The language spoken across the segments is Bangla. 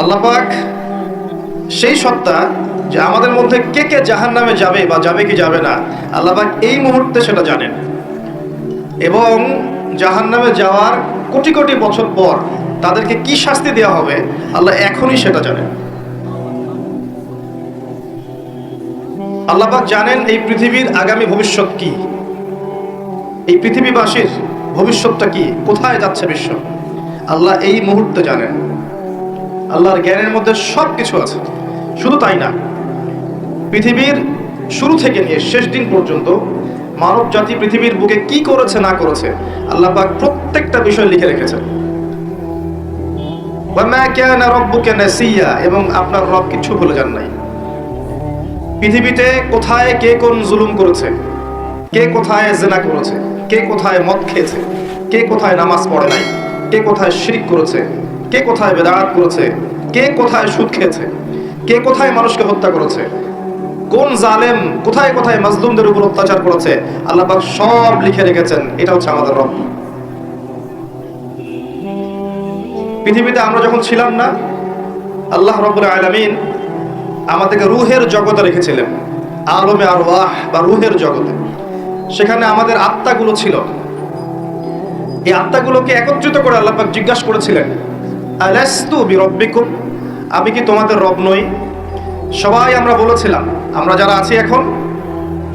আল্লাপাক সেই সত্তা যে আমাদের মধ্যে কে কে জাহান নামে যাবে বা যাবে কি যাবে না আল্লাপাক এই মুহূর্তে সেটা জানেন। এবং জাহান নামে যাওয়ার কোটি কোটি বছর পর তাদেরকে কি শাস্তি দেওয়া হবে, আল্লাহ এখনই সেটা জানেন। আল্লাপাক জানেন এই পৃথিবীর আগামী ভবিষ্যৎ কি। এই পৃথিবীবাসীর ভবিষ্যৎটা কি, কোথায় যাচ্ছে বিশ্ব। আল্লাহ এই মুহূর্তে জানেন। আল্লাহর জ্ঞানের মধ্যে সব কিছু আছে। শুধু তাই না, পৃথিবীর শুরু থেকে নিয়ে শেষ দিন পর্যন্ত মানব জাতি পৃথিবীর বুকে কি করেছে, না করেছে, আল্লাহ পাক প্রত্যেকটা বিষয় লিখে নাসিয়া, এবং আপনার রব কিছু ভুলে যান নাই। পৃথিবীতে কোথায় কে কোন জুলুম করেছে, কে কোথায় জেনা করেছে, কে কোথায় মদ খেয়েছে, কে কোথায় নামাজ পড়ে নাই, কে কোথায় শিরিক করেছে কে কোথায় বেদাত করেছে? কে কোথায় সুদ খেয়েছে? কে কোথায় মানুষকে হত্যা করেছে? কোন জালেম কোথায় কোথায় মাজলুমদের উপর অত্যাচার করেছে? আল্লাহ সব লিখে রেখেছেন। এটা হচ্ছে আমাদের রব। পৃথিবীতে আমরা যখন ছিলাম না, আল্লাহ রব্বুল আলামিন আমাদেরকে রুহের জগতে রেখেছিলেন। আলমে আর ওয়াহ বা রুহের জগতে। সেখানে আমাদের আত্মাগুলো ছিল। এই আত্মাগুলোকে একত্রিত করে আল্লাহ জিজ্ঞাসা করেছিলেন আলাস্তু বিরব্বিকুম? আমি কি তোমাদের রব নই? সবাই আমরা বলেছিলাম, আমরা যারা আছি এখন,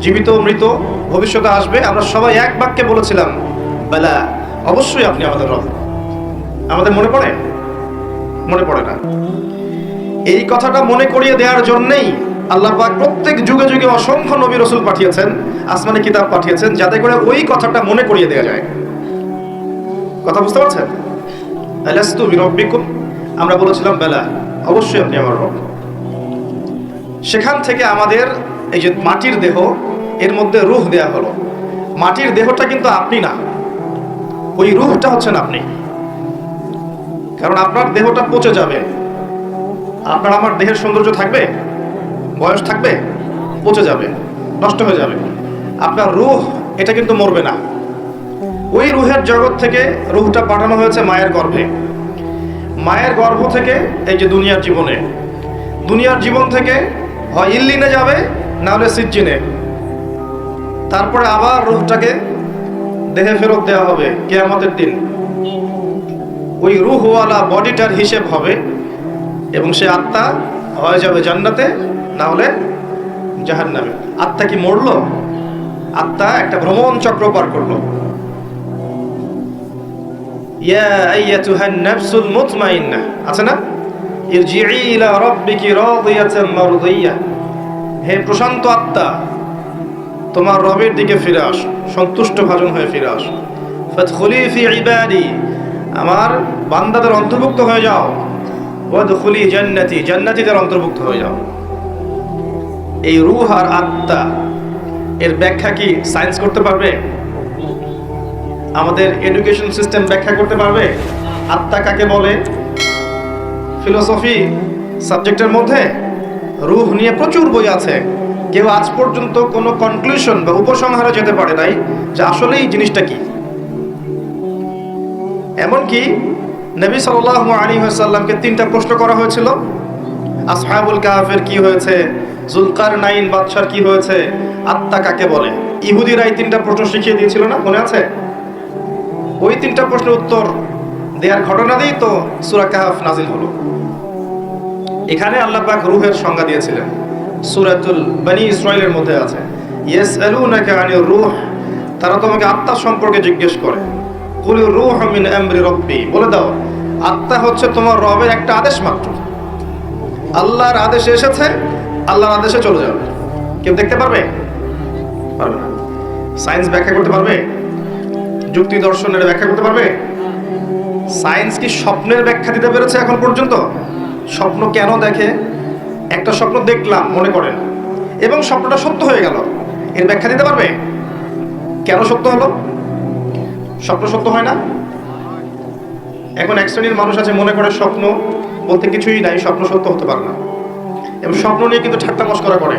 জীবিত, মৃত, ভবিষ্যতে আসবে, আমরা সবাই এক বাক্যে বলেছিলাম, বেলা, অবশ্যই আপনি আমাদের রব। আমাদের মনে পড়ে? মনে পড়ে না। এই কথাটা মনে করিয়ে দেওয়ার জন্যেই আল্লাহ পাক প্রত্যেক যুগে যুগে অসংখ্য নবী রসুল পাঠিয়েছেন, আসমানি কিতাব পাঠিয়েছেন, যাতে করে ওই কথাটা মনে করিয়ে দেওয়া যায়। কথা বুঝতে পারছেন? আলাস্তু বিরব্বিকুম? আমরা বলেছিলাম, বেলা, অবশ্যই আপনি আমার রব। সেখান থেকে আমাদের এই যে মাটির দেহ, এর মধ্যে রুহ দেয়া হলো। মাটির দেহটা কিন্তু আপনি না, ওই রুহটা হচ্ছেন আপনি। কারণ আপনার দেহটা পচে যাবে। আপনার আমার দেহের সৌন্দর্য থাকবে? বয়স থাকবে? পচে যাবে, নষ্ট হয়ে যাবে। আপনার রুহ, এটা কিন্তু মরবে না। ওই রুহের জগৎ থেকে রুহটা পাঠানো হয়েছে মায়ের গর্ভে। মায়ের গর্ভ থেকে এই যে দুনিয়ার জীবনে। দুনিয়ার জীবন থেকে হয় ইল্লিনে যাবে না হলে সিজ্জিনে। তারপরে আবার রুহটাকে দেহে ফেরত দেওয়া হবে কেয়ামতের দিন। ওই রুহওয়ালা বডিটার হিসেব হবে এবং সে আত্মা হয়ে যাবে জান্নাতে না হলে জাহান নামে আত্মা কি মরল? আত্মা একটা ভ্রমণ চক্র পার করল। ইয়া আছে না? হে প্রশান্ত আত্মা, তোমার রবের দিকে ফিরে আস, সন্তুষ্ট ভাজন হয়ে ফিরে আস। ফি আমার বান্দাদের অন্তর্ভুক্ত হয়ে যাও। ওয়াদখুলি জান্নাতি, জান্নাতীদের অন্তর্ভুক্ত হয়ে যাও। এই রূহ আর আত্মা, এর ব্যাখ্যা কি সায়েন্স করতে পারবে? আমাদের এডুকেশন সিস্টেম ব্যাখ্যা করতে পারবে? আত্মা কাকে বলে? ফিলোসফি সাবজেক্টের মধ্যে রুহ নিয়ে প্রচুর বই আছে। কেউ আজ পর্যন্ত কোনো কনক্লুশন বা উপসংহারে যেতে পারে নাই যে আসলে এই জিনিসটা কি। এমনকি নবী সাল্লাহ আলী সাল্লামকে তিনটা প্রশ্ন করা হয়েছিল। আসহাবুল কাহাফের কি হয়েছে? জুলকার নাইন বাদশার কি হয়েছে? আত্মা কাকে বলে? ইহুদিরা এই তিনটা প্রশ্ন শিখিয়ে দিয়েছিল না? মনে আছে? ওই তিনটা প্রশ্নের উত্তর দেওয়ার ঘটনা দিয়েই তো সুরা কাহাফ নাজিল হলো। এখানে আল্লাহ পাক রুহের সংজ্ঞা দিয়েছিলেন। সুরাতুল বানি ইসরাইলের মধ্যে আছে ইয়েস আলুনাকা আনির রুহ, তারা তোমাকে আত্মা সম্পর্কে জিজ্ঞেস করে। কুলি রুহ মিন আমরি রব্বি, বলে দাও, আত্মা হচ্ছে তোমার রবের একটা আদেশ মাত্র। আল্লাহর আদেশ এসেছে, আল্লাহর আদেশে চলে যাবে। কেউ দেখতে পারবে? পারবে না। সায়েন্স ব্যাখ্যা করতে পারবে? যুক্তি দর্শনের ব্যাখ্যা করতে পারবে? সায়েন্স কি স্বপ্নের ব্যাখ্যা দিতে পেরেছে এখন পর্যন্ত? স্বপ্ন কেন দেখে? একটা স্বপ্ন দেখলাম, মনে করেন। এবং স্বপ্নটা সত্য হয়ে গেল। এর ব্যাখ্যা দিতে পারবে? কেন সত্য হলো? স্বপ্ন সত্য হয় না? এখন এক শ্রেণির মানুষ আছে, মনে করে স্বপ্ন বলতে কিছুই নাই, স্বপ্ন সত্য হতে পারে না। এবং স্বপ্ন নিয়ে কিন্তু ঠাট্টা মস্করা করে।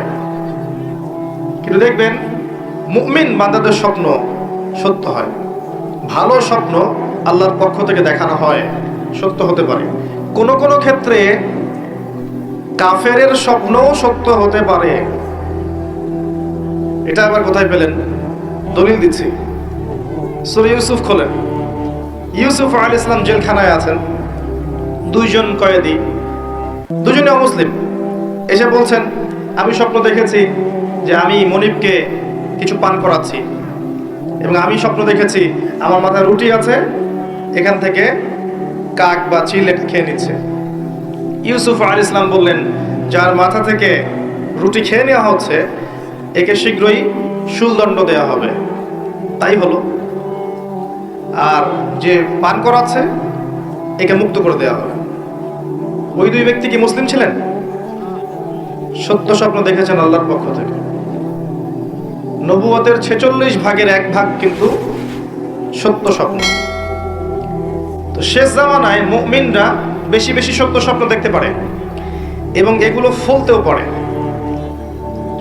কিন্তু দেখবেন, মুমিন বান্দাদের স্বপ্ন সত্য হয়। ভালো স্বপ্ন আল্লাহর পক্ষ থেকে দেখানো হয়, সত্য হতে পারে। কোন কোনো ক্ষেত্রে কাফেরের স্বপ্নও সত্য হতে পারে। এটা আবার কোথায় পেলেন? দলিল দিচ্ছি। সুরে ইউসুফ খোলেন। ইউসুফ আল ইসলাম জেলখানায় আছেন। দুইজন কয়েদি। দুজনে অমুসলিম। এসে বলছেন, আমি স্বপ্ন দেখেছি যে আমি মনিবকে কিছু পান করাচ্ছি। এবং আমি স্বপ্ন দেখেছি, আমার মাথায় রুটি আছে, এখান থেকে কাক বা চিল খেয়ে নিচ্ছে। ইউসুফ আল ইসলাম বললেন, যার মাথা থেকে রুটি খেয়ে নেওয়া হচ্ছে, একে শীঘ্রই শুলদণ্ড দেওয়া হবে। তাই হলো। আর যে পান করাচ্ছে, একে মুক্ত করে দেওয়া হবে। ওই দুই ব্যক্তি কি মুসলিম ছিলেন? সত্য স্বপ্ন দেখেছেন আল্লাহর পক্ষ থেকে। নবুয়তের ছেচল্লিশ ভাগের এক ভাগ কিন্তু সত্য স্বপ্ন। তো শেষ জামানায় মুমিনরা বেশি বেশি সত্য স্বপ্ন দেখতে পারে এবং এগুলো ফলতেও পারে।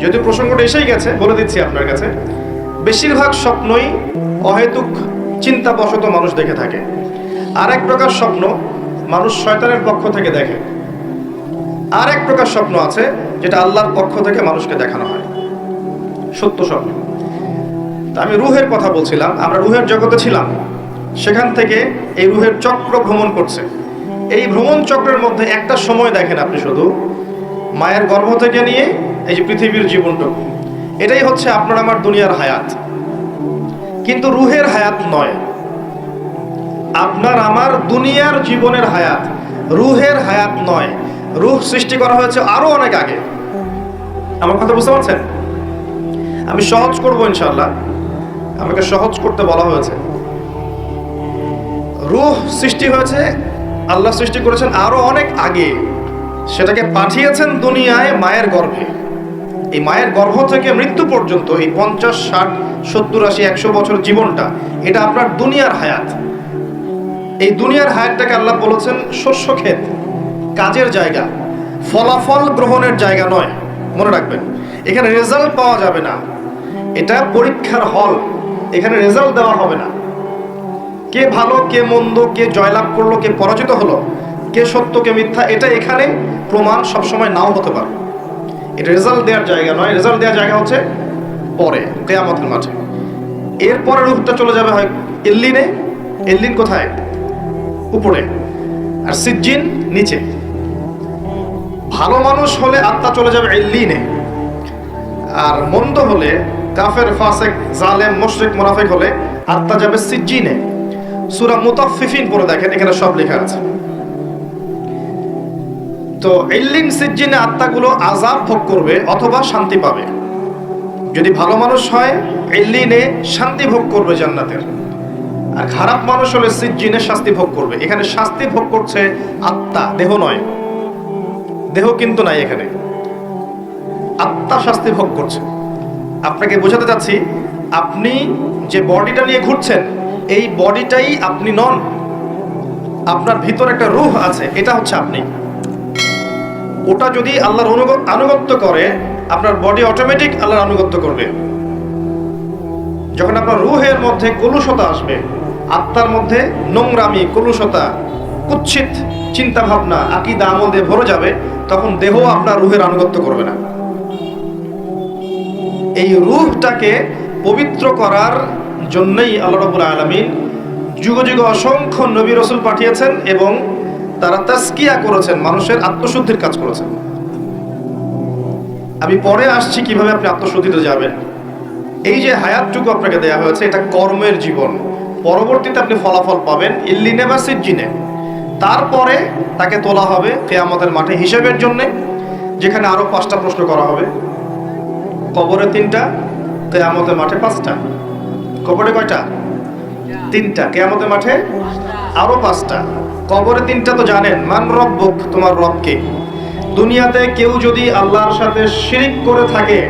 যদি প্রসঙ্গটা এসেই গেছে, বলে দিচ্ছি আপনার কাছে, বেশিরভাগ স্বপ্নই অহেতুক, চিন্তাবশত মানুষ দেখে থাকে। আর এক প্রকার স্বপ্ন মানুষ শয়তানের পক্ষ থেকে দেখে। আর এক প্রকার স্বপ্ন আছে যেটা আল্লাহর পক্ষ থেকে মানুষকে দেখানো হয়। সত্য তা আমি রুহের কথা বলছিলাম, আমরা রুহের জগতে ছিলাম। সেখান থেকে এই রুহের চক্র ভ্রমণ করছে। এই ভ্রমণ চক্রের মধ্যে একটা সময় দেখেন আপনি শুধু, মায়ের গর্ভ থেকে নিয়ে এই যে পৃথিবীর জীবনটুকু। এটাই হচ্ছে আপনার আমার দুনিয়ার হায়াত। কিন্তু রুহের হায়াত নয়। আপনার আমার দুনিয়ার জীবনের হায়াত রুহের হায়াত নয়। রুহ সৃষ্টি করা হয়েছে আরও অনেক আগে। আমার কথা বুঝতে পারছেন? আমি সহজ করব ইনশাল্লাহ আমাকে সহজ করতে বলা হয়েছে। রুহ সৃষ্টি হয়েছে, আল্লাহ সৃষ্টি করেছেন আরও অনেক আগে। সেটাকে পাঠিয়েছেন দুনিয়ায় মায়ের গর্ভে। এই মায়ের গর্ভ থেকে মৃত্যু পর্যন্ত এই পঞ্চাশ, ষাট, সত্তর, আশি, একশো বছর জীবনটা, এটা আপনার দুনিয়ার হায়াত। এই দুনিয়ার হায়াতটাকে আল্লাহ বলেছেন শস্য ক্ষেত, কাজের জায়গা। ফলাফল গ্রহণের জায়গা নয়, মনে রাখবেন। এখানে রেজাল্ট পাওয়া যাবে না। এটা পরীক্ষার হল। এখানে রেজাল্ট দেওয়া হবে না। কে ভালো, কে মন্দ, কে জয়লাভ করল, কে পরাজিত হলো, কে সত্য, কে মিথ্যা, এটা এখানে প্রমাণ সবসময় নাও হতে পারে। এটা রেজাল্ট দেওয়ার জায়গা নয়। রেজাল্ট দেওয়ার জায়গা হচ্ছে পরে, কেয়ামতের মাঠে। এরপরে রূপটা চলে যাবে হয় এল্লিনে। এল্লিন কোথায়? উপরে। আর সিজ্জিন নিচে। ভালো মানুষ হলে আত্মা চলে যাবে এল্লিনে। আর মন্দ হলে কাফের, ফাসেক, জালেম, মুশরিক, মুনাফিক হলে আত্মা যাবে সিজ্জিনে। পড়ে দেখেন, এখানে সব লেখা আছে। তো ইল্লিন সিজ্জিনে আত্মাগুলো আজাব ভোগ করবে অথবা শান্তি পাবে। যদি ভালো মানুষ হয়, ইল্লিনে শান্তি ভোগ করবে জান্নাতের। আর খারাপ মানুষ হলে সিজ্জিনে শাস্তি ভোগ করবে। এখানে শাস্তি ভোগ করছে আত্মা, দেহ নয়। দেহ কিন্তু নাই এখানে। আত্মা শাস্তি ভোগ করছে। আপনাকে বোঝাতে চাচ্ছি, আপনি যে বডিটা নিয়ে ঘুরছেন, এই বডিটাই আপনি নন। আপনার ভিতর একটা রূহ আছে, এটা হচ্ছে আপনি। ওটা যদি আল্লাহর আনুগত্য করে, আপনার বডি অটোমেটিক আল্লাহর আনুগত্য করবে। যখন আপনার রুহের মধ্যে কলুষতা আসবে, আত্মার মধ্যে নোংরামি, কলুষতা কুচ্ছিত চিন্তা ভাবনা আকিদা আমল দিয়ে ভরে যাবে, তখন দেহ আপনার রুহের আনুগত্য করবে না। এই রূপটাকে পবিত্র করার জন্যই আল্লাহ রাব্বুল আলামিন যুগ যুগ অসংখ্য নবী রসুল পাঠিয়েছেন এবং তারা তাস্কিয়া করেছেন, মানুষের আত্মশুদ্ধির কাজ করেছেন। আমি পরে আসছি কীভাবে আপনি আত্মশুদ্ধিতে যাবেন। এই যে হায়াতটুকু আপনাকে দেয়া হয়েছে, এটা কর্মের জীবন। পরবর্তীতে আপনি ফলাফল পাবেন ইল্লিনে বা সিজ্জিনে তারপরে তাকে তোলা হবে কেয়ামতের মাঠে হিসেবের জন্যে, যেখানে আরও পাঁচটা প্রশ্ন করা হবে। কবরে তিনটা, কেয়ামতের মাঠে পাঁচটা। কবরে কয়টা? তিনটা। কেয়ামতের মাঠে আরও পাঁচটা। কবরে তিনটা তো জানেন, মান রব্বক, তোমার রবকে। দুনিয়াতে কেউ যদি আল্লাহর সাথে শিরিক করে থাকে,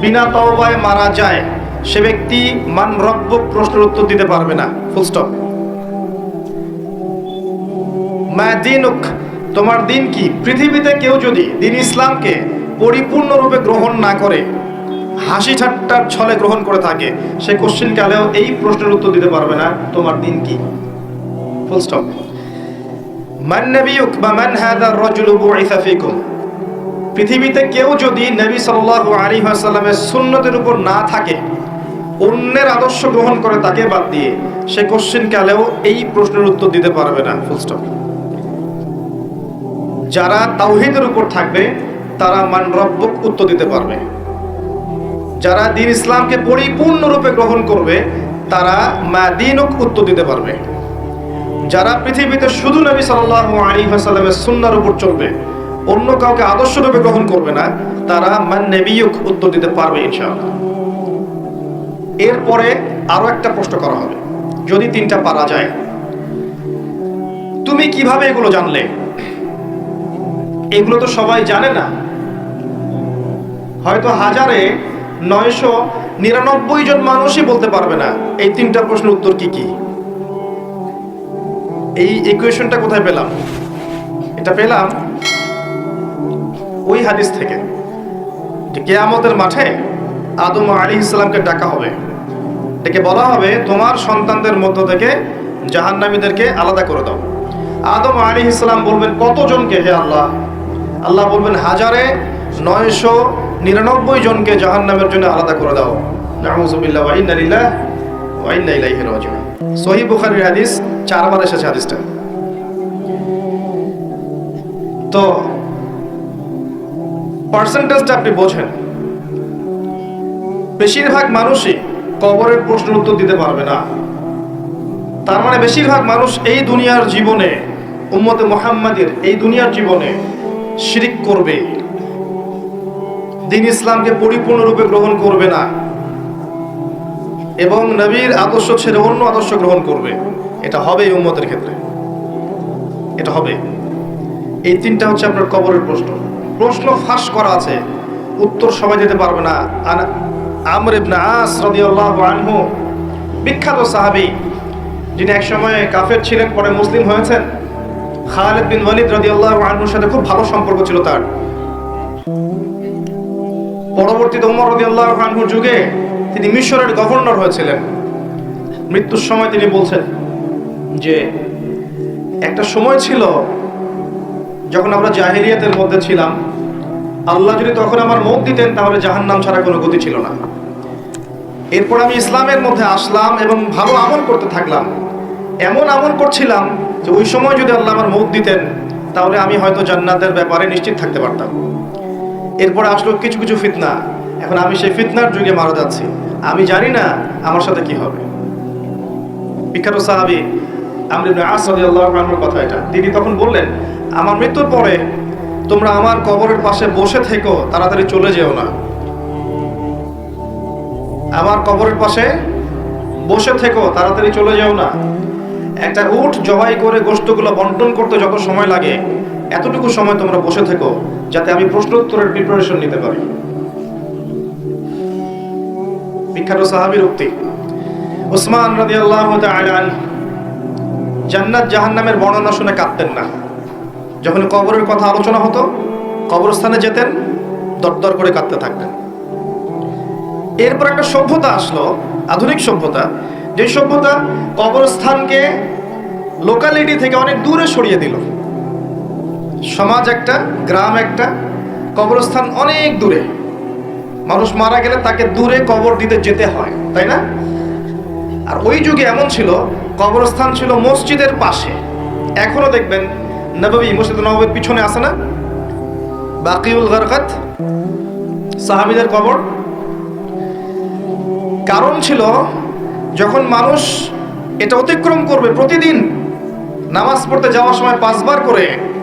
বিনা তওবায় মারা যায়, সে ব্যক্তি মান রব্বক প্রশ্নের উত্তর দিতে পারবে না। ফুল স্টপ মা দিনুক, তোমার দিন কি? পৃথিবীতে কেউ যদি, দিন ইসলামকে পরিপূর্ণরূপে গ্রহণ না করে, হাসি ঠাট্টার ছলে গ্রহণ করে থাকে, সে কোশ্চিন কালেও এই প্রশ্নের উত্তর দিতে পারবে না, তোমার দিন কি? ফুল স্টপ মান নবিয়ুক বা মান হাদা রাজুলু বুইসা ফিকুম। পৃথিবীতে কেউ যদি নবী সাল্লাল্লাহু আলাইহি ওয়াসাল্লামের সুন্নতের উপর না থাকে, অন্যের আদর্শ গ্রহণ করে তাকে বাদ দিয়ে, সে কোশ্চেন কালেও এই প্রশ্নের উত্তর দিতে পারবে না ফুল স্টপ যারা তাওহীদের উপর থাকবে তারা মান রব্বক উত্তর দিতে পারবে। যারা দিন ইসলামকে পরিপূর্ণরূপে গ্রহণ করবে, তারা মা দিনক উত্তর দিতে পারবে। যারা পৃথিবীতে শুধু নবী ওয়াসাল্লামের সুন্নাহর উপর চলবে, অন্য কাউকে আদর্শরূপে গ্রহণ করবে না, তারা মান নবিয়ুক উত্তর দিতে পারবে ইনশাআল্লাহ। এরপরে আরও একটা প্রশ্ন করা হবে, যদি তিনটা পারা যায়। তুমি কীভাবে এগুলো জানলে? এগুলো তো সবাই জানে না। হয়তো হাজারে নয়শো নিরানব্বই জন মানুষই বলতে পারবে না। এই তিনটা প্রশ্নের উত্তর কি কি? এই ইকুয়েশনটা কোথায় পেলাম? এটা পেলাম ওই হাদিস থেকে যে কেয়ামতের মাঠে আদম আলী ইসলামকে ডাকা হবে। ডেকে বলা হবে, তোমার সন্তানদের মধ্য থেকে জাহান্নামীদেরকে আলাদা করে দাও। আদম আলী ইসলাম বলবেন, কতজনকে হে আল্লাহ? আল্লাহ বলবেন, হাজারে নয়শো নিরানব্বই জনকে জাহান্নামের জন্য আলাদা করে দাও। তো পার্সেন্টেজটা আপনি বেশিরভাগ মানুষই কবরের প্রশ্নের উত্তর দিতে পারবে না। তার মানে বেশিরভাগ মানুষ এই দুনিয়ার জীবনে, উম্মতে মোহাম্মদের এই দুনিয়ার জীবনে শিরিক করবে। দিন ইসলামকে পরিপূর্ণরূপে গ্রহণ করবে না। এবং নবীর আদর্শ ছেড়ে অন্য আদর্শ গ্রহণ করবে। এটা হবে এই উম্মতের ক্ষেত্রে। এটা হবে। এই তিনটা হচ্ছে আপনার কবরের প্রশ্ন। প্রশ্ন ফাঁস করা আছে। উত্তর সবাই দিতে পারবে না। আমর ইবনে আস রাদিয়াল্লাহু আনহু, বিখ্যাত সাহাবী, যিনি একসময় কাফের ছিলেন, পরে মুসলিম হয়েছেন। খালিদ বিন ওয়ালিদ রাদিয়াল্লাহু আনহুর সাথে খুব ভালো সম্পর্ক ছিল তার। পরবর্তীতে উমর রাদিয়াল্লাহু আনহুর যুগে তিনি মিশরের গভর্নর হয়েছিলেন। মৃত্যুর সময় তিনি বলছেন যে, একটা সময় ছিল যখন আমরা জাহিলিয়াতের মধ্যে ছিলাম। আল্লাহ যদি তখন আমার মত দিতেন, তাহলে জাহান্নাম ছাড়া কোনো গতি ছিল না। এরপর আমি ইসলামের মধ্যে আসলাম এবং ভালো আমল করতে থাকলাম। এমন আমল করছিলাম যে ওই সময় যদি আল্লাহ আমার মত দিতেন, তাহলে আমি হয়তো জান্নাতের ব্যাপারে নিশ্চিত থাকতে পারতাম। এরপরে আসলো কিছু কিছু ফিতনা। এখন আমি সেই ফিতনার যুগে মারা যাচ্ছি। আমি জানি না আমার সাথে কি হবে। বিখ্যাত সাহাবি আমর ইবনে আস রাদিয়াল্লাহু কথা এটা। তিনি তখন বললেন, আমার মৃত্যুর পরে তোমরা আমার কবরের পাশে বসে থেকো, তাড়াতাড়ি চলে যেও না। আমার কবরের পাশে বসে থেকো, তাড়াতাড়ি চলে যেও না। একটা উট জবাই করে গোস্তগুলো বন্টন করতে যত সময় লাগে এতটুকু সময় তোমরা বসে থেকো যাতে আমি প্রশ্ন উত্তরের প্রিপারেশন নিতে পারি। বিখ্যাত সাহাবীর উক্তি ওসমান তাআলা আনহু, জান্নাত জাহান্নামের বর্ণনা শুনে কাঁদতেন না। যখন কবরের কথা আলোচনা হতো, কবরস্থানে যেতেন, দরদর করে কাঁদতে থাকতেন। এরপর একটা সভ্যতা আসলো, আধুনিক সভ্যতা। যে সভ্যতা কবরস্থানকে লোকালিটি থেকে অনেক দূরে সরিয়ে দিল। সমাজ একটা, গ্রাম একটা, কবরস্থান অনেক দূরে। মানুষ মারা গেলে তাকে দূরে কবর দিতে যেতে হয়, তাই না? আর ওই যুগে এমন ছিল, কবরস্থান ছিল মসজিদের পাশে। এখনও দেখবেন নবী মসজিদ নবীর পিছনে আছে না? বাকিউল গরকাত, সাহাবিদের কবর। কারণ ছিল, যখন মানুষ এটা অতিক্রম করবে প্রতিদিন, নামাজ পড়তে যাওয়ার সময় পাঁচবার করে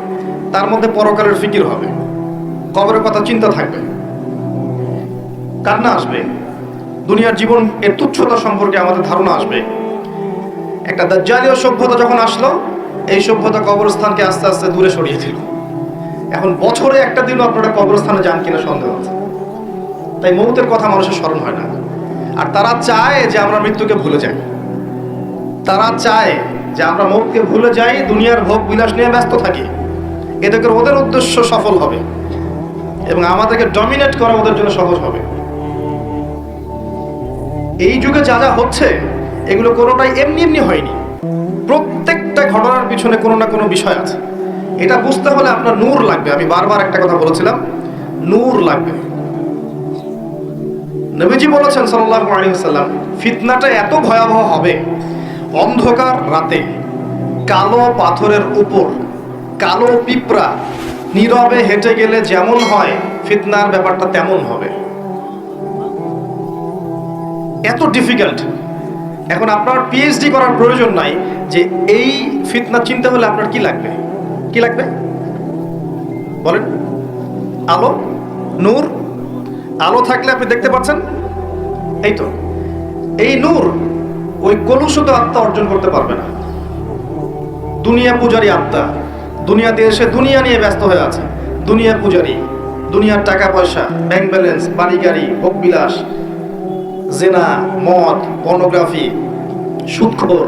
তার মধ্যে পরকালের ফিকির হবে। কবরের কথা চিন্তা থাকবে। কান্না আসবে। দুনিয়ার জীবন এর তুচ্ছতা সম্পর্কে আমাদের ধারণা আসবে। একটা দাজ্জালীয় সভ্যতা যখন আসলো, এই সভ্যতা কবরস্থানকে আস্তে আস্তে দূরে সরিয়ে দিল। এখন বছরে একটা দিনও আপনারা কবরস্থানে যান কিনা সন্দেহ আছে। তাই মৌতের কথা মানুষের স্মরণ হয় না। আর তারা চায় যে আমরা মৃত্যুকে ভুলে যাই। তারা চায় যে আমরা মৌতকে ভুলে যাই, দুনিয়ার ভোগ বিলাস নিয়ে ব্যস্ত থাকি। এতে করে ওদের উদ্দেশ্য সফল হবে এবং আমাদেরকে ডমিনেট করা ওদের জন্য সহজ হবে। এই যুগে যা যা হচ্ছে, এগুলো কোনোটাই এমনি এমনি হয়নি। প্রত্যেকটা ঘটনার পিছনে কোনো না কোনো বিষয় আছে। এটা বুঝতে হলে আপনার নূর লাগবে। আমি বারবার একটা কথা বলেছিলাম, নূর লাগবে। নবীজি বলেছেন সাল্লাল্লাহু আলাইহি ওয়াসাল্লাম, ফিতনাটা এত ভয়াবহ হবে, অন্ধকার রাতে কালো পাথরের উপর কালো পিঁপড়া নীরবে হেঁটে গেলে যেমন হয়, ফিতনার ব্যাপারটা তেমন হবে। এত ডিফিকাল্ট এখন আপনার পিএইচডি করার প্রয়োজন নাই যে এই ফিতনা চিনতে হলে আপনার কি লাগবে? কি লাগবে? বলেন। আলো? নূর? আলো থাকলে আপনি দেখতে পাচ্ছেন? এই তো। এই নূর ওই কলুষিত আত্মা অর্জন করতে পারবে না। দুনিয়া পূজারী আত্মা। দুনিয়াতে এসে দুনিয়া নিয়ে ব্যস্ত হয়ে আছে। দুনিয়া পূজারী, দুনিয়ার টাকা পয়সা ব্যাংক ব্যালেন্স বাড়ি গাড়ি ভোগ বিলাস জেনা, মদ পর্নোগ্রাফি সুদখোর,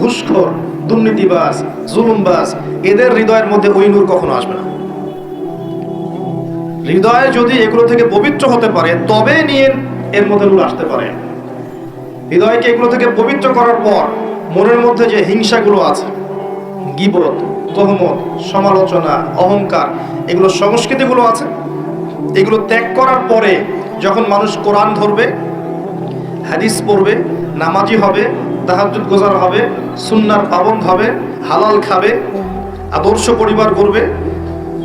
ঘুষখোর, দুর্নীতিবাজ, জুলুমবাজ, এদের হৃদয়ের মধ্যে ওই নূর কখনো আসবে না। হৃদয় যদি এগুলো থেকে পবিত্র হতে পারে, তবে নিয়ে এর মধ্যে নূর আসতে পারে। হৃদয়কে এগুলো থেকে পবিত্র করার পর মনের মধ্যে যে হিংসাগুলো আছে গিবত তহমত সমালোচনা, অহংকার, এগুলো সংস্কৃতিগুলো আছে। এগুলো ত্যাগ করার পরে যখন মানুষ কোরআন ধরবে, হাদিস পড়বে, নামাজি হবে তাহাজুদ গোজার হবে, সুন্নার পাবন্দ হবে, হালাল খাবে, আদর্শ পরিবার করবে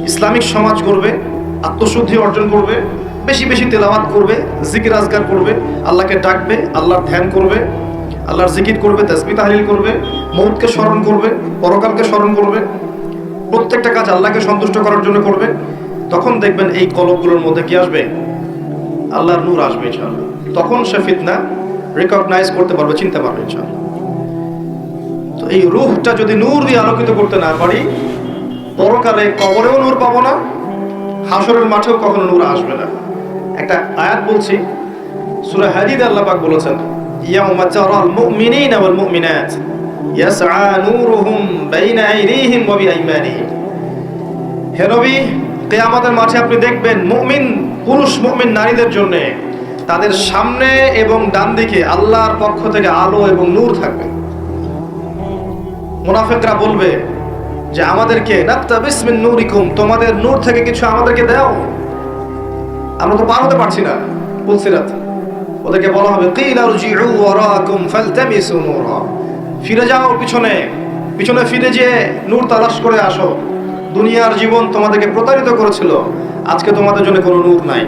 ইসলামিক সমাজ করবে আত্মশুদ্ধি অর্জন করবে, বেশি বেশি তেলাওয়াত করবে, জিকির আজগার করবে, আল্লাহকে ডাকবে, আল্লাহর ধ্যান করবে আল্লাহর জিকির করবে তসবি তাহলিল করবে মৌতকে স্মরণ করবে, পরকালকে স্মরণ করবে, প্রত্যেকটা কাজ আল্লাহকে সন্তুষ্ট করার জন্য করবে। তখন দেখবেন এই কলকগুলোর মধ্যে কি আসবে? আল্লাহর নূর আসবে ইনশাআল্লাহ। তখন সে ফিতনা রেকগনাইজ করতে পারবে, চিনতে পারবে ইনশাআল্লাহ। তো এই রূহটা যদি নূর দিয়ে আলোকিত করতে না পারি, পরকালে কবরেও নূর পাবো না হাসরের মাঠেও কখনো নূর আসবে না। একটা আয়াত বলছি, সুরা হাদিদ আল্লাহ পাক বলেছেন ইয়াউমা তারাল মুমিনিনা ওয়াল মুমিনাত ইয়াসআ নূরুহুম বাইনা বিআইমানিহিম হে নবী, কেয়ামতের মাঠে আপনি দেখবেন মুমিন, পুরুষ মুমিন নারীদের জন্য তাদের সামনে এবং ডান দিকে আল্লাহর পক্ষ থেকে আলো এবং নূর থাকবে। মুনাফিকরা বলবে যে, আমাদেরকে নাত্তা বিসমিন নূরিকুম, তোমাদের নূর থেকে কিছু আমাদেরকে দাও। আমরা তো পার হতে পারছি না। পুলসিরাত ওদেরকে বলা হবে ফিরে যাও পিছনে পিছনে ফিরে যেয়ে নূর তালাশ করে আসো। দুনিয়ার জীবন তোমাদেরকে প্রতারিত করেছিল, আজকে তোমাদের জন্য কোনো নূর নাই।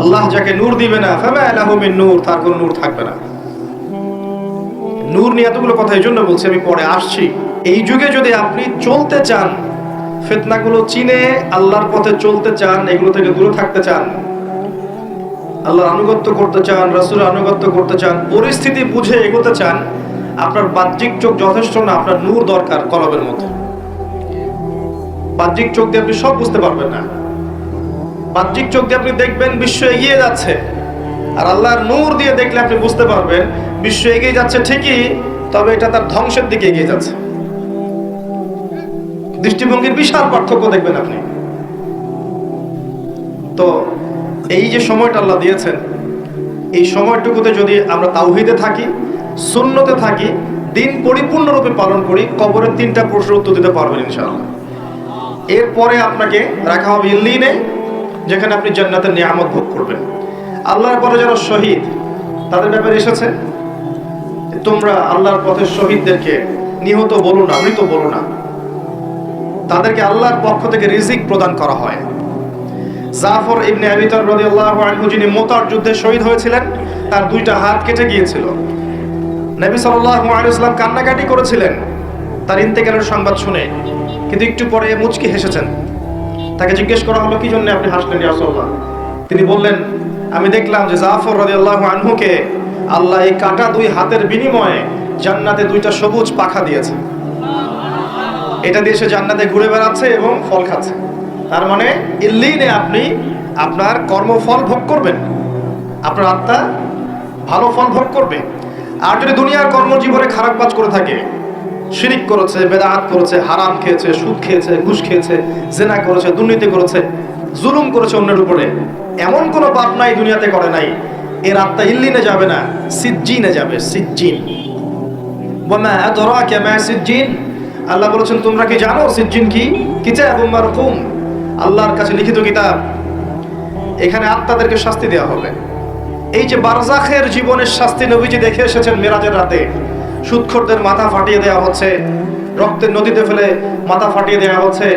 আল্লাহ যাকে নূর দিবে না, ফামা লাহু নূর, তার কোনো নূর থাকবে না। নূর নিয়ে এতগুলো কথা এই জন্য বলছি, আমি পরে আসছি। এই যুগে যদি আপনি চলতে চান, ফেতনাগুলো চিনে, আল্লাহর পথে চলতে চান, এগুলো থেকে দূরে থাকতে চান আল্লাহর আনুগত্য করতে চান, রাসূলের আনুগত্য করতে চান, পরিস্থিতি বুঝে এগোতে চান, আপনার বাহ্যিক চোখ যথেষ্ট না, আপনার নূর দরকার কলবের মধ্যে। বাহ্যিক চোখ দিয়ে আপনি সব বুঝতে পারবেন না। বাহ্যিক চোখ দিয়ে আপনি দেখবেন বিশ্ব এগিয়ে যাচ্ছে। আর আল্লাহর নূর দিয়ে দেখলে আপনি বুঝতে পারবেন, বিশ্ব এগিয়ে যাচ্ছে ঠিকই, তবে এটা তার ধ্বংসের দিকে এগিয়ে যাচ্ছে। দৃষ্টিভঙ্গির বিশাল পার্থক্য দেখবেন আপনি। তো এই যে সময়টা আল্লাহ দিয়েছেন, এই সময়টুকুতে যদি আমরা তাওহিদে থাকি, সুন্নতে থাকি, দিন পরিপূর্ণরূপে পালন করি, কবরের তিনটা প্রশ্নের উত্তর দিতে পারবেন ইনশাআল্লাহ। এরপরে আপনাকে রাখা হবে ইল্লিনে যেখানে আপনি জান্নাতের নিয়ামত ভোগ করবেন। আল্লাহর পরে যারা শহীদ, তাদের ব্যাপারে এসেছে? তোমরা আল্লাহর পথের শহীদদেরকে নিহত বলো না, মৃত বলো না। তাদেরকে আল্লাহর পক্ষ থেকে রিজিক প্রদান করা হয়। জাফর ইবনে আবি তালব রাদিয়াল্লাহু আনহু, যিনি মোতার যুদ্ধে শহীদ হয়েছিলেন, তার দুইটা হাত কেটে গিয়েছিল। নবী সাল্লাল্লাহু আলাইহি ওয়াসাল্লাম কান্নাকাটি করেছিলেন, তার ইন্তেকালের সংবাদ শুনে। কিন্তু একটু পরে মুচকি হেসেছেন। তাকে জিজ্ঞেস করা হলো, কি জন্য আপনি হাসলেন ইয়া রাসূলুল্লাহ? তিনি বললেন, আমি দেখলাম যে জাফর রাদিয়াল্লাহু আনহুকে আল্লাহ এই কাটা দুই হাতের বিনিময়ে জান্নাতে দুইটা সবুজ পাখা দিয়েছে। এটা দিয়ে সে জান্নাতে ঘুরে বেড়াচ্ছে এবং ফল খাচ্ছে। তার মানে ইল্লিনে আপনি আপনার কর্মফল ভোগ করবেন। আপনার আত্মা ভালো ফল ভোগ করবে। আর যদি দুনিয়ার কর্মজীবনে খারাপ কাজ করে থাকে, শিরিক করেছে, বেদাত করেছে, হারাম খেয়েছে, সুদ খেয়েছে, ঘুষ খেয়েছে, জেনা করেছে, দুর্নীতি করেছে, জুলুম করেছে অন্যের উপরে, এমন কোনো পাপ নাই দুনিয়াতে করে নাই। এর আত্মা ইল্লিনে যাবে না, সিজ্জিনে যাবে, সিজ্জিন। আল্লাহ বলেছেন, তোমরা কি জানো সিজ্জিন কি? কিতাব মারকুম। আল্লাহর কাছে লিখিত কিতাব। এখানে আত্মাদেরকে শাস্তি দেওয়া হবে। এই যে বারজাখের জীবনের শাস্তি নবীজি দেখে এসেছেন মেরাজের রাতে, সুৎখরদের মাথা ফাটিয়ে দেওয়া হচ্ছে, রক্তের নদীতে ফেলে মাথা ফাটিয়ে দেওয়া হচ্ছে,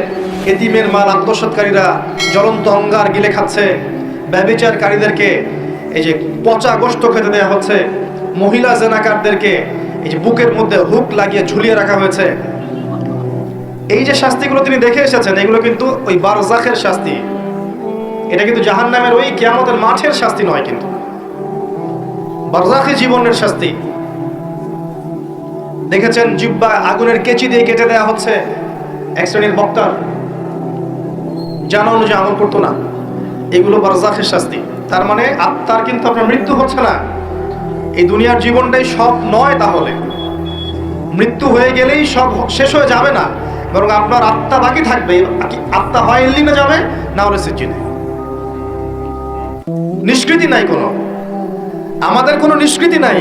এতিমের মাল আত্মসৎকারীরা জ্বলন্ত অঙ্গার গিলে খাচ্ছে, ব্যবিচারকারীদেরকে এই যে পচা গোস্ত খেতে দেওয়া হচ্ছে, মহিলা জেনাকারদেরকে এই যে বুকের মধ্যে হুক লাগিয়ে ঝুলিয়ে রাখা হয়েছে। এই যে শাস্তিগুলো তিনি দেখে এসেছেন, এগুলো কিন্তু ওই বারজাখের শাস্তি। এটা কিন্তু জাহান্নামের ওই কিয়ামতের মাঠের শাস্তি নয় কিন্তু। বারজাখি জীবনের শাস্তি। দেখেছেন জিব্বা আগুনের কেচি দিয়ে কেটে দেওয়া হচ্ছে এক শ্রেণির বক্তার। জানা অনুযায়ী আমল করতো না। এগুলো বারজাখের শাস্তি। তার মানে আত্মার কিন্তু আপনার মৃত্যু হচ্ছে না। এই দুনিয়ার জীবনটাই সব নয় তাহলে। মৃত্যু হয়ে গেলেই সব শেষ হয়ে যাবে না। বরং আপনার আত্মা বাকি থাকবে। আত্মা হয় এলিনে যাবে, না হলে সিজিনে নিষ্কৃতি নাই কোনো। আমাদের কোনো নিষ্কৃতি নাই।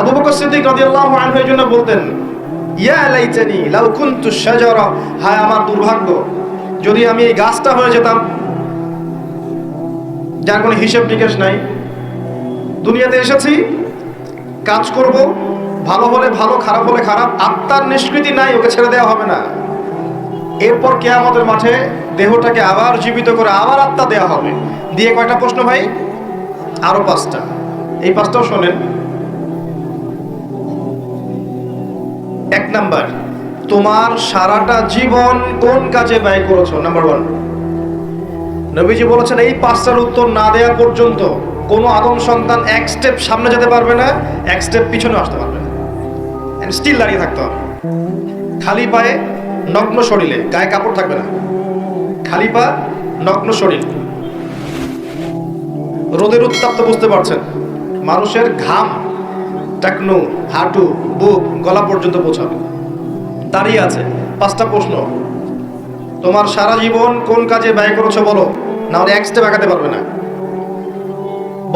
আবু বকর সিদ্দিক রাদিয়াল্লাহু আনহু এর জন্য বলতেন, ইয়া লাইতানি, লাউ কুনতু শাজারা। হায় আমার দুর্ভাগ্য, যদি আমি এই গাছটা হয়ে যেতাম, যার কোনো হিসাব নিকেশ নাই। দুনিয়াতে এসেছি, কাজ করব ভালো হলে ভালো, খারাপ হলে খারাপ, আত্মার নিষ্কৃতি নাই, ওকে ছেড়ে দেওয়া হবে না। এরপর কেয়ামতের মাঠে দেহটাকে আবার জীবিত করে আবার আত্মা দেওয়া হবে। দিয়ে কয়টা প্রশ্ন ভাই? আরও পাঁচটা। এই পাঁচটাও শোনেন। এক নাম্বার, তোমার সারাটা জীবন কোন কাজে ব্যয় করেছ? নাম্বার ওয়ান নবীজি বলেছেন, এই পাঁচটার উত্তর না দেওয়া পর্যন্ত কোনো আদম সন্তান এক স্টেপ সামনে যেতে পারবে না, এক স্টেপ পিছনে আসতে পারবে স্টিল দাঁড়িয়ে থাকতে হবে খালি পায়ে নগ্ন শরীরে, গায়ে কাপড় থাকবে না। খালি পা নগ্ন শরীর। রোদের উত্তাপ তো বুঝতে পারছেন, মানুষের ঘাম টাকনু, হাঁটু, বুক, গলা পর্যন্ত পৌঁছাবে। দাঁড়িয়ে আছে, পাঁচটা প্রশ্ন। তোমার সারা জীবন কোন কাজে ব্যয় করেছ বলো? না হলে এক স্টেপ আগাতে পারবে না।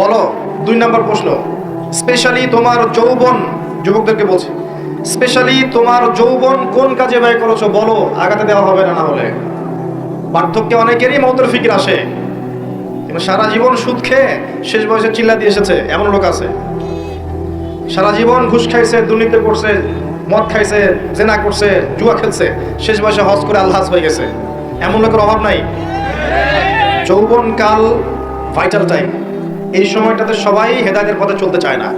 বলো, দুই নম্বর প্রশ্ন। স্পেশালি তোমার যৌবন যুবকদেরকে বলছি। স্পেশালি তোমার যৌবন কোন কাজে ব্যয় করেছ বলো আগাতে দেওয়া হবে না না হলে। পার্থক্যে অনেকেরই মৌতের ফিকির আসে। সারা জীবন সুদ খেয়ে শেষ বয়সে চিল্লা দিয়ে এসেছে, এমন লোক আছে। সারা জীবন ঘুষ খাইছে, দুর্নীতি করছে, মদ খাইছে, জেনা করছে, জুয়া খেলছে, শেষ বয়সে হজ করে আল্লাহ হয়ে গেছে। এমন লোকের অভাব নাই। যৌবন কাল ভাইটাল টাইম এই সময়টাতে সবাই হেদায়তের পথে চলতে চায় না।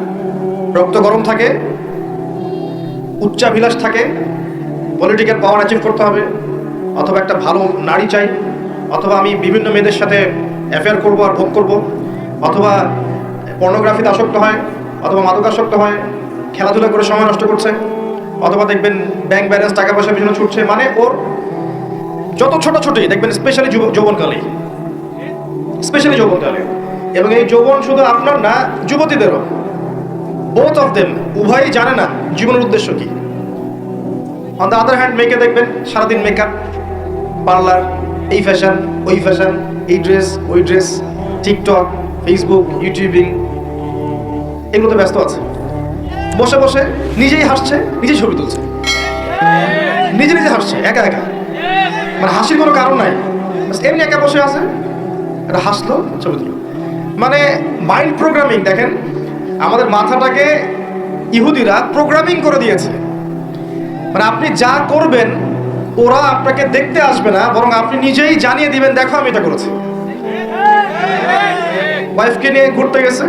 রক্ত গরম থাকে উচ্চাভিলাষ থাকে পলিটিক্যাল পাওয়ার অ্যাচিভ করতে হবে, অথবা একটা ভালো নারী চাই, অথবা আমি বিভিন্ন মেয়েদের সাথে অ্যাফেয়ার করব আর ভোগ করব, অথবা পর্নোগ্রাফিতে আসক্ত হয়, অথবা মাদকাসক্ত হয়, খেলাধুলা করে সময় নষ্ট করছে, অথবা দেখবেন ব্যাংক ব্যালেন্স টাকা পয়সা পিছনে ছুটছে মানে ওর যত ছোট ছোটই দেখবেন স্পেশালি যৌবনকালে স্পেশালি যৌবনকালে, এবং এই যৌবন শুধু আপনার না, যুবতীদেরও বোথ অফ দেম উভয়ই জানে না জীবনের উদ্দেশ্য কি? অন দ্য আদার হ্যান্ড মেয়েকে দেখবেন, সারাদিন মেকআপ পার্লার এই ফ্যাশন ওই ফ্যাশন এই ড্রেস ওই ড্রেস টিকটক ফেসবুক ইউটিউবিং এগুলোতে ব্যস্ত আছে। বসে বসে নিজেই হাসছে, নিজেই ছবি তুলছে। নিজে নিজে হাসছে, একা একা। মানে হাসির কোনো কারণ নাই। এমনি একা বসে আছে এটা হাসলো, ছবি তুলো মানে মাইন্ড প্রোগ্রামিং দেখেন, আমাদের মাথাটাকে ইহুদিরা প্রোগ্রামিং করে দিয়েছে। মানে আপনি যা করবেন, ওরা আপনাকে দেখতে আসবে না, বরং আপনি নিজেই জানিয়ে দিবেন, দেখো, আমি এটা করেছি। ওয়াইফকে নিয়ে ঘুরতে গেছে,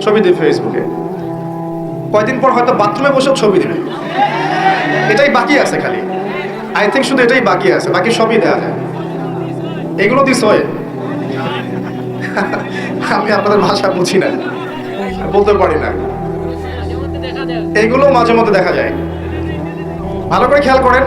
ছবি দিবে ফেসবুকে কয়দিন পর হয়তো বাথরুমে বসে ছবি দিবে। এটাই বাকি আছে খালি। আই থিঙ্ক শুধু এটাই বাকি আছে, বাকি সবই দেওয়া যায়। এগুলো দিস হয় আমি আপনাদের ভাষা বুঝি না, বলতে পারি না। এগুলো মাঝে মধ্যে দেখা যায়। ভালো করে খেয়াল করেন।